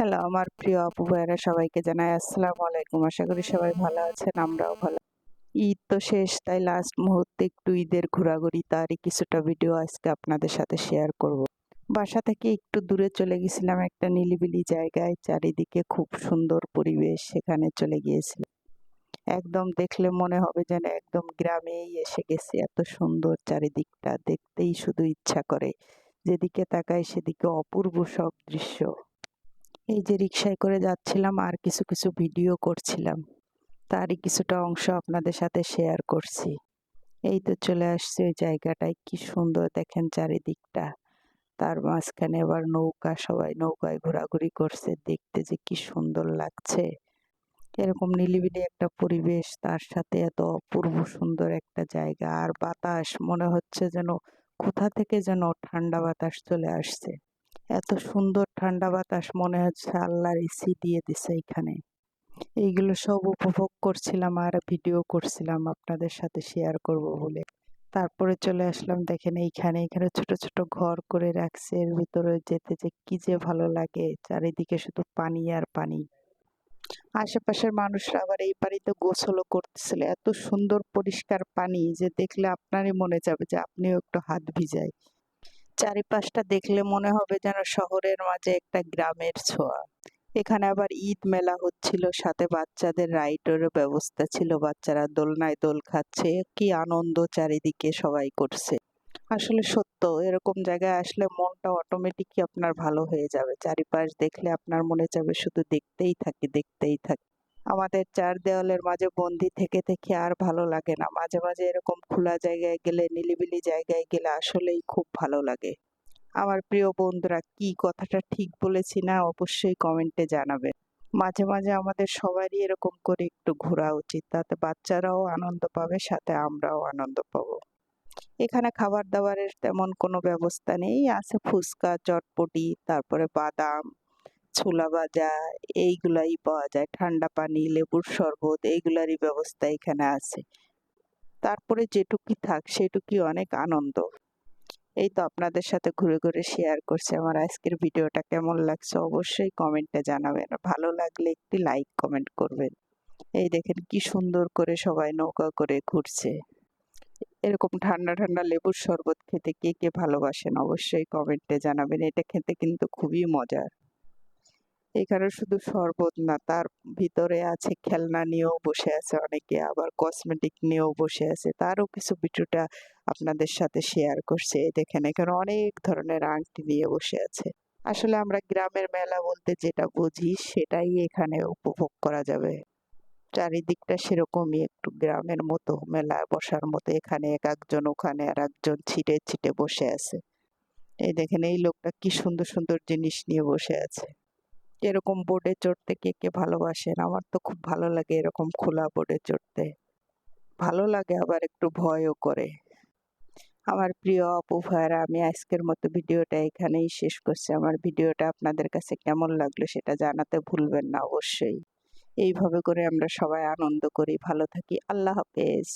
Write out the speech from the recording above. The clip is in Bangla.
হ্যালো আমার প্রিয় আপু ভাইয়েরা সবাইকে জানাই আসসালামু আলাইকুম। আশা করি সবাই ভালো আছেন, আমরাও ভালো ঈদ তো শেষ, তাই লাস্ট মুহূর্তে একটু ঈদের ঘোরাঘুরি তারই কিছুটা ভিডিও আজকে আপনাদের সাথে শেয়ার করব। বাসা থেকে একটু দূরে চলে গেছিলাম, একটা নিলিবিলি জায়গায়, চারিদিকে খুব সুন্দর পরিবেশ, সেখানে চলে গিয়েছিলাম। একদম দেখলে মনে হবে যেন একদম গ্রামেই এসে গেছি, এত সুন্দর চারিদিকটা, দেখতেই শুধু ইচ্ছা করে। যেদিকে তাকাই সেদিকে অপূর্ব সব দৃশ্য। এই যে রিক্সায় করে যাচ্ছিলাম, আর কিছু কিছু ভিডিও করছিলাম। তারই কিছুটা অংশ আপনাদের সাথে শেয়ার করছি। এই তো চলে আসছে ওই জায়গাটায়। কি সুন্দর দেখেন চারিদিকটা। তার মাঝখানে আবার নৌকা, সবাই নৌকায় ঘোরাঘুরি করছে। দেখতে যে কি সুন্দর লাগছে। এরকম নিলিবিলি একটা পরিবেশ, তার সাথে এত অপূর্ব সুন্দর একটা জায়গা। আর বাতাস, মনে হচ্ছে যেন কোথা থেকে যেন ঠান্ডা বাতাস চলে আসছে। এত সুন্দর ঠান্ডা বাতাস মনে হচ্ছে আল্লাহর এসি দিয়ে দিছে এখানে। এইগুলো সব উপভোগ করছিলাম আর ভিডিও করছিলাম আপনাদের সাথে শেয়ার করব বলে। তারপরে চলে আসলাম, দেখেন এইখানে এখানে ছোট ছোট ঘর করে রাখছে। এর ভিতরে যেতে যে কি যে ভালো লাগে, চারিদিকে শুধু পানি আর পানি। আশেপাশের মানুষরা আবার এই পানিতে গোসলও করতেছিল। এত সুন্দর পরিষ্কার পানি যে দেখলে আপনারই মনে যাবে যে আপনিও একটু হাত ভিজায়। চারিপাশটা দেখলে মনে হবে যেন শহরের মাঝে একটা গ্রামের ছোঁয়া। এখানে আবার ঈদ মেলা হচ্ছিল, সাথে বাচ্চাদের রাইডের ব্যবস্থা ছিল, বাচ্চারা দোলনায় দোল খাচ্ছে, কি আনন্দ চারিদিকে সবাই করছে। আসলে সত্য, এরকম জায়গায় আসলে মনটা অটোমেটিকই আপনার ভালো হয়ে যাবে। চারিপাশ দেখলে আপনার মনে যাবে শুধু দেখতেই থাকি দেখতেই থাকি। আমাদের চার দেওয়ালের মাঝে বন্দি থেকে থেকে আর ভালো লাগে না। মাঝে মাঝে এরকম খোলা জায়গায় গেলে, নিলিবিলি জায়গায় গেলে আসলেই খুব ভালো লাগে। আমার প্রিয় বন্ধুরা, কি কথাটা ঠিক বলেছি না অবশ্যই কমেন্টে জানাবেন মাঝে মাঝে আমাদের সবারই এরকম করে একটু ঘোরা উচিত, তাতে বাচ্চারাও আনন্দ পাবে, সাথে আমরাও আনন্দ পাবো। এখানে খাবার দাবারের তেমন কোনো ব্যবস্থা নেই। আছে ফুচকা, চটপটি, তারপরে বাদাম ছোলা ভাজা, এইগুলাই পাওয়া যায়। ঠান্ডা পানি, লেবুর শরবত, এইগুলারই ব্যবস্থা এখানে আছে। তারপরে যেটুকি থাক, সেটুকি অনেক আনন্দ। এই তো আপনাদের সাথে ঘুরে ঘুরে শেয়ার করছি। আমার আজকের ভিডিওটা কেমন লাগছে অবশ্যই কমেন্টে জানাবেন। ভালো লাগলে একটি লাইক কমেন্ট করবেন। এই দেখেন কি সুন্দর করে সবাই নৌকা করে ঘুরছে। এরকম ঠান্ডা ঠান্ডা লেবুর শরবত খেতে কে কে ভালোবাসেন অবশ্যই কমেন্টে জানাবেন। এটা খেতে কিন্তু খুবই মজার। এখানে শুধু শরবত না, তার ভিতরে আছে খেলনা নিয়েও বসে আছে অনেকে, আবার কসমেটিক নিয়েও বসে আছে। তারও কিছু ভিডিওটা আপনাদের সাথে শেয়ার করছে। দেখেন, এখানে অনেক ধরনের আংটি নিয়ে বসে আছে। আসলে আমরা গ্রামের মেলা বলতে যেটা বুঝি, সেটাই এখানে উপভোগ করা যাবে। চারিদিকটা সেরকমই, একটু গ্রামের মতো, মেলায় বসার মতো, এখানে এক একজন, ওখানে আর একজন ছিটে ছিটে বসে আছে। এই দেখেন, এই লোকটা কি সুন্দর সুন্দর জিনিস নিয়ে বসে আছে। এরকম বোর্ডে চড়তে কে কে ভালোবাসেন? আমার তো খুব ভালো লাগে এরকম খোলা বোর্ডে চড়তে। ভালো লাগে আবার একটু ভয়ও করে। আমার প্রিয় অপু ভাইয়ারা, আমি আজকের মতো ভিডিওটা এখানেই শেষ করছি। আমার ভিডিওটা আপনাদের কাছে কেমন লাগল সেটা জানাতে ভুলবেন না অবশ্যই। এইভাবে করে আমরা সবাই আনন্দ করি। ভালো থাকি। আল্লাহ হাফেজ।